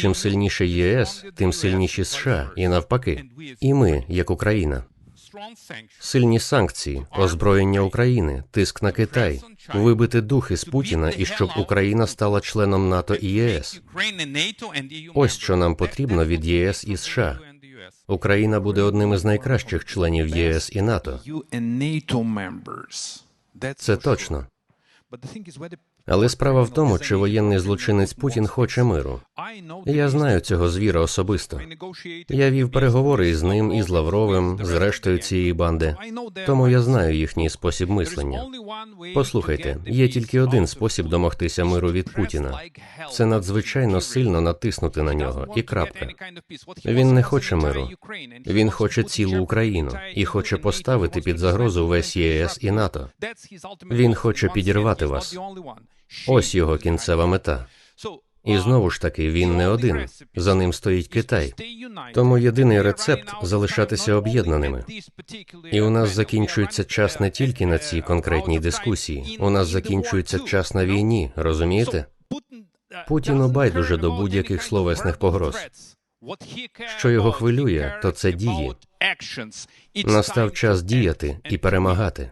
Чим сильніше ЄС, тим сильніші США, і навпаки. І ми, як Україна. Сильні санкції, озброєння України, тиск на Китай, вибити дух із Путіна і щоб Україна стала членом НАТО і ЄС. Ось що нам потрібно від ЄС і США. Україна буде одним із найкращих членів єС і НАТО. Це точно. Але справа в тому, чи воєнний злочинець Путін хоче миру. Я знаю цього звіра особисто. Я вів переговори із ним, і з Лавровим, з рештою цієї банди. Тому я знаю їхній спосіб мислення. Послухайте, є тільки один спосіб домогтися миру від Путіна. Це надзвичайно сильно натиснути на нього, і крапка. Він не хоче миру. Він хоче цілу Україну і хоче поставити під загрозу весь ЄС і НАТО. Він хоче підірвати вас. Ось його кінцева мета. І знову ж таки, він не один. За ним стоїть Китай. Тому єдиний рецепт залишатися об'єднаними. І у нас закінчується час не тільки на цій конкретній дискусії. У нас закінчується час на війні. Розумієте? Путіну байдуже до будь-яких словесних погроз. Що його хвилює, то це дії. Настав час діяти і перемагати.